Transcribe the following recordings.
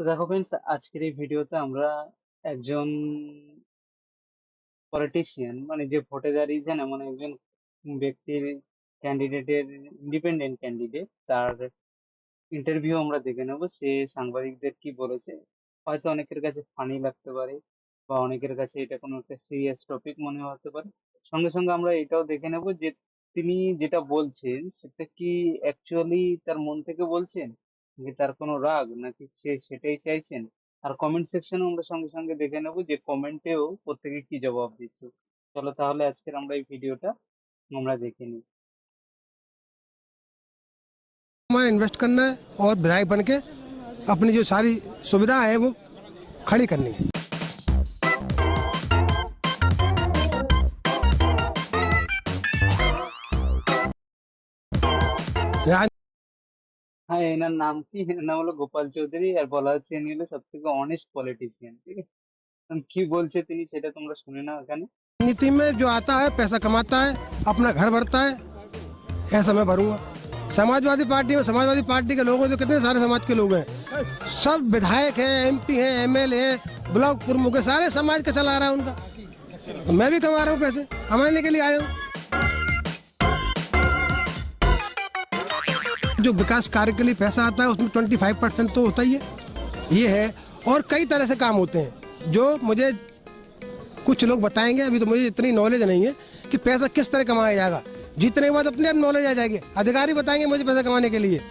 তো দেখো ফ্রেন্ডস আজকের এই ভিডিওতে আমরা একজন পলিটিশিয়ান মানে যে ভোটে দাঁড়িয়েছেন এমন একজন ব্যক্তির ক্যান্ডিডেটের ইন্ডিপেন্ডেন্ট ক্যান্ডিডেট তার ইন্টারভিউ আমরা দেখে নেব। সে সাংবাদিকদের কি বলেছে? হয়তো অনেকের কাছে ফানি লাগতে পারে বা অনেকের কাছে এটা কোনো একটা সিরিয়াস টপিক মনে হতে পারে। সঙ্গে সঙ্গে আমরা এটাও দেখে নেব যে তিনি যেটা বলছেন, সেটা কি অ্যাকচুয়ালি তার মন থেকে বলছেন? নাকি তার কোনো রাগ নাকি সে সেটাই চাইছেন আর কমেন্ট সেকশনে আমরা সঙ্গে সঙ্গে দেখে নেব যে কমেন্টেও প্রত্যেকে কি জবাব দিচ্ছে চলো তাহলে আজকের আমরা এই ভিডিওটা আমরা দেখে নিই हमारा इन्वेस्ट करना है और विधायक बन के अपनी जो सारी सुविधा है वो खड़ी करनी है এনার নাম কি এনার নাম হলো গোপাল চৌধুরী আর বলা হচ্ছে ইনি হলো সব থেকে অনেস্ট পলিটিশিয়ান ঠিক আছে এখন কি বলছে তিনি সেটা তোমরা শুনে নাও এখানে नीति में जो आता है पैसा कमाता है अपना घर भरता है ऐसा मैं भरूंगा समाजवादी पार्टी में समाजवादी पार्टी के लोग हैं जो कितने सारे समाज के लोग हैं सब विधायक हैं एमपी हैं एमएलए हैं ब्लॉक प्रमुख हैं सारे समाज का चला रहा है उनका तो मैं भी कमा रहा हूँ पैसे कमाने के लिए आया हूँ जो विकास कार्य के लिए पैसा आता है उसमें ट्वेंटी फाइव परसेंट तो होता ही है ये है और कई तरह से काम होते हैं जो मुझे कुछ लोग बताएंगे अभी तो मुझे इतनी नॉलेज नहीं है कि पैसा किस तरह कमाया जाएगा जीतने के बाद अपने आप नॉलेज आ जाएगी अधिकारी बताएंगे मुझे पैसा कमाने के लिए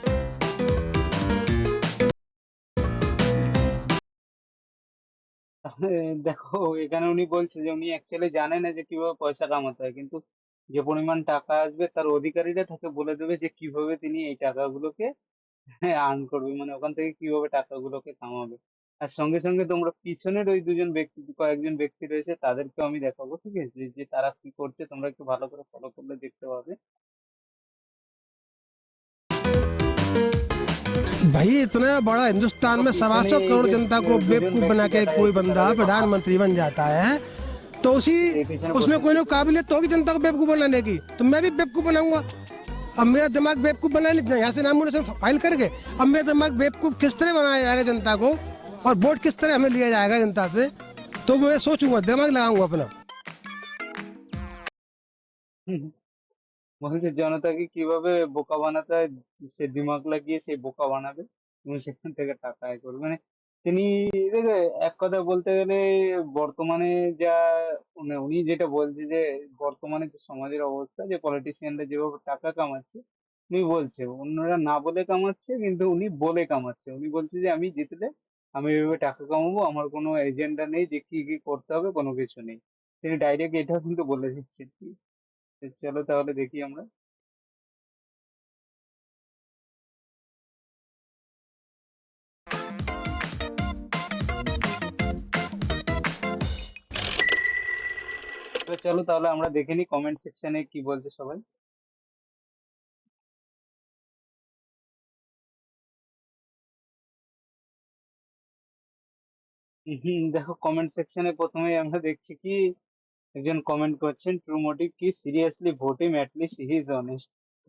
তাহলে দেখো এখানে উনি বলছে যে উনি অ্যাকচুয়ালি জানেন না যে কিভাবে পয়সা কামাতে হয় কিন্তু যে পরিমাণ টাকা আসবে তার অধিকারীরা তাকে বলে দেবে যে কিভাবে তিনি এই টাকাগুলোকে আর্ন করবে মানে ওখান থেকে কিভাবে টাকাগুলোকে কামাবে আর সঙ্গে সঙ্গে তোমরা পিছনের ওই দুজন ব্যক্তি কয়েকজন ব্যক্তি রয়েছে তাদেরকেও আমি দেখাবো ঠিক আছে যে তারা কি করছে তোমরা একটু ভালো করে ফলো করলে দেখতে পাবে भाई इतना बड़ा हिंदुस्तान में सवा सौ करोड़ जनता को बेवकूफ बना के कोई बंदा प्रधानमंत्री बन जाता है तो उसी उसमें कोई ना काबिलियत तो होगी जनता को बेवकूफ बनाने की तो मैं भी बेवकूफ बनाऊंगा अब मेरा दिमाग बेवकूफ बनाने यहाँ से नामोनिशन फाइल करके अब मेरा दिमाग बेवकूफ किस तरह बनाया जाएगा जनता को और वोट किस तरह हमें लिया जाएगा जनता से तो मैं सोचूंगा दिमाग लगाऊंगा अपना বলছে জনতাকে কিভাবে বোকা বানাতে হয় সে দিমাগ লাগিয়ে সে বোকা বানাবে এবং সেখান থেকে টাকা আয় করবে মানে তিনি দেখে এক কথা বলতে গেলে বর্তমানে যা মানে উনি যেটা বলছে যে বর্তমানে যে সমাজের অবস্থা, যে পলিটিশিয়ানরা যেভাবে টাকা কামাচ্ছে, উনি বলছে। অন্যরা না বলে কামাচ্ছে, কিন্তু উনি বলে কামাচ্ছে। উনি বলছে যে আমি জিতলে আমি এভাবে টাকা কামাবো, আমার কোনো এজেন্ডা নেই যে কি কি করতে হবে, কোনো কিছু নেই। তিনি ডাইরেক্ট এটাও কিন্তু বলে দিচ্ছেন। চলো তাহলে দেখি আমরা। চলো তাহলে আমরা দেখে নিই কমেন্ট সেকশনে কি বলছে সবাই। হুম দেখো কমেন্ট সেকশনে প্রথমেই আমরা দেখছি কি, একজন কমেন্ট করছেন ট্রু মোটিভ কি? Seriously vote him at least he is honest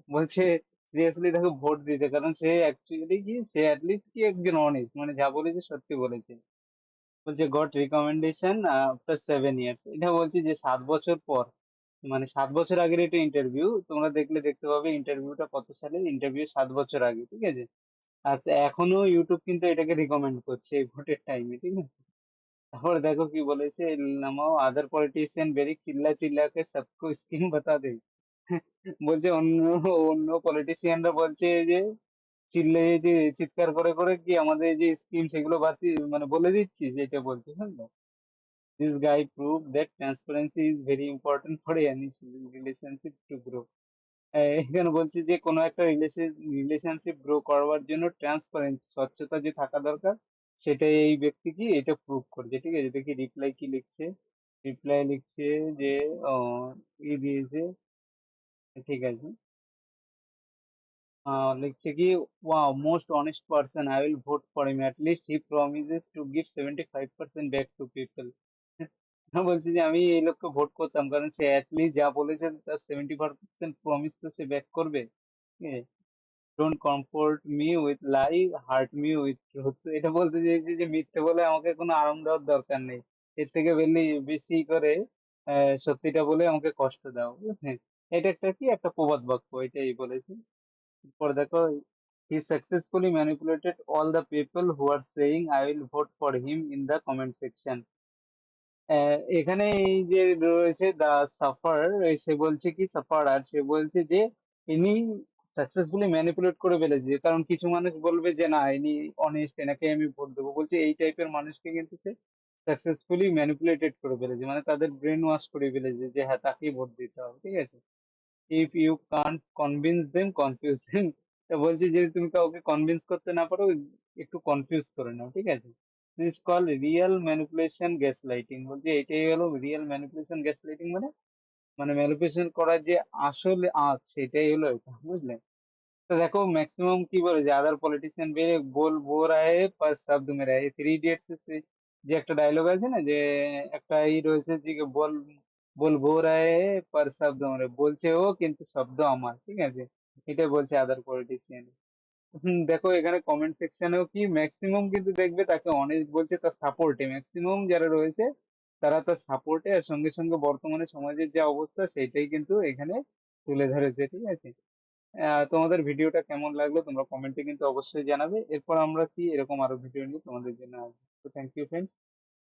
বলছে সিরিয়াসলি দেখো ভোট দিতে, কারণ সে অ্যাকচুয়ালি কি, সে অ্যাটলিস্ট কি একজন অনেস্ট মানে যা বলেছে সত্যি বলেছে। বলছে got recommendation after seven years এটা বলছি যে, সাত বছর পর মানে সাত বছর আগের এটা ইন্টারভিউ তোমরা দেখলে দেখতে পাবে ইন্টারভিউটা কত সালে ইন্টারভিউ সাত বছর আগে, ঠিক আছে? আর এখনও ইউটিউব কিন্তু এটাকে রিকমেন্ড করছে ভোটের টাইমে ঠিক আছে? তারপর দেখো কি বলেছে, নামাও আদার পলিটিশিয়ান বেরি চিল্লা চিল্লাকে সবকো স্কিম বাতা দে বলছে, অন্য অন্য পলিটিশিয়ানরা বলছে যে চিল্লে যে চিৎকার করে করে কি আমাদের যে স্কিম সেগুলো বাতি মানে বলে দিচ্ছি যেটা বলছে বুঝলো this guy prove that transparency is very important for any relationship to grow এখানে বলছি যে কোনো একটা রিলেশন রিলেশনশিপ গ্রো করবার জন্য ট্রান্সপারেন্সি স্বচ্ছতা যে থাকা দরকার, সেটাই এই ব্যক্তি কি এটা প্রুভ করছে, ঠিক আছে? দেখি রিপ্লাই কি লিখছে? রিপ্লাই লিখছে যে ই দিয়েছে, ঠিক আছে। লিখছে কি wow most honest person I will vote for him at least he promises to give seventy five percent back to people বলছি যে, আমি এই লোককে ভোট করতাম, কারণ সে অ্যাটলিস্ট যা বলেছে, তার সেভেন্টি ফাইভ পার্সেন্ট প্রমিস তো সে ব্যাক করবে। Don't comfort me with lie hurt me with truth এটা বলতে চাইছি যে, মিথ্যে বলে আমাকে কোনো আরাম দেওয়ার দরকার নেই। এর থেকে বেশি বেশি করে সত্যিটা বলে আমাকে কষ্ট দাও। এটা একটা কি? একটা প্রবাদ বাক্য, এটাই বলেছি। পরে দেখো he successfully manipulated all the people who are saying, I will vote for him in the comment section. এখানে এই যে রয়েছে দা সাফার সে বলছে কি সাফার আর সে বলছে যে ইনি সাকসেসফুলি ম্যানিপুলেট করে ফেলেছে। কারণ কিছু মানুষ বলবে যে, না, ইনি অনেস্ট এনাকে আমি ভোট দেবো। বলছে, এই টাইপের মানুষকে কিন্তু সে সাকসেসফুলি ম্যানিপুলেটেড করে ফেলেছে। মানে তাদের ব্রেন ওয়াশ করে ফেলেছে যে হ্যাঁ তাকেই ভোট দিতে হবে। ঠিক আছে? If you can't convince them confuse them বলছি যদি তুমি কাউকে কনভিন্স করতে না পারো, একটু কনফিউজ করে নাও, ঠিক আছে? This call real manipulation gaslighting বলছি এটাই হলো রিয়েল ম্যানিপুলেশন গ্যাস লাইটিং মানে? মানে ম্যানিপুলেশন করার যে আসল আঁচ, সেটাই হলো এটা, বুঝলে? তো দেখো ম্যাক্সিমাম কি বলে যে আদার পলিটিশিয়ান বেরে বল বো রায় পার শব্দ মেরা এই থ্রি ইডিয়টস যে একটা ডায়লগ আছে না, যে একটা ই রয়েছে যে বল বল বো রায় পার শব্দ মেরে বলছে ও কিন্তু শব্দ আমার, ঠিক আছে? এটা বলছে আদার পলিটিশিয়ান দেখো এখানে কমেন্ট সেকশনেও কি ম্যাক্সিমাম কিন্তু দেখবে তাকে অনেক বলছে তার সাপোর্টে ম্যাক্সিমাম যারা রয়েছে, তারা তার সাপোর্টে আর সঙ্গে সঙ্গে বর্তমানে সমাজের যে অবস্থা সেটাই কিন্তু এখানে তুলে ধরেছে, ঠিক আছে? তোমাদের ভিডিওটা কেমন লাগল তোমরা কমেন্টে কিন্তু অবশ্যই জানাবে। এরপর আমরা কি এরকম আরও ভিডিও নিয়ে তোমাদের জন্য আসব। তো থ্যাংক ইউ ফ্রেন্ডস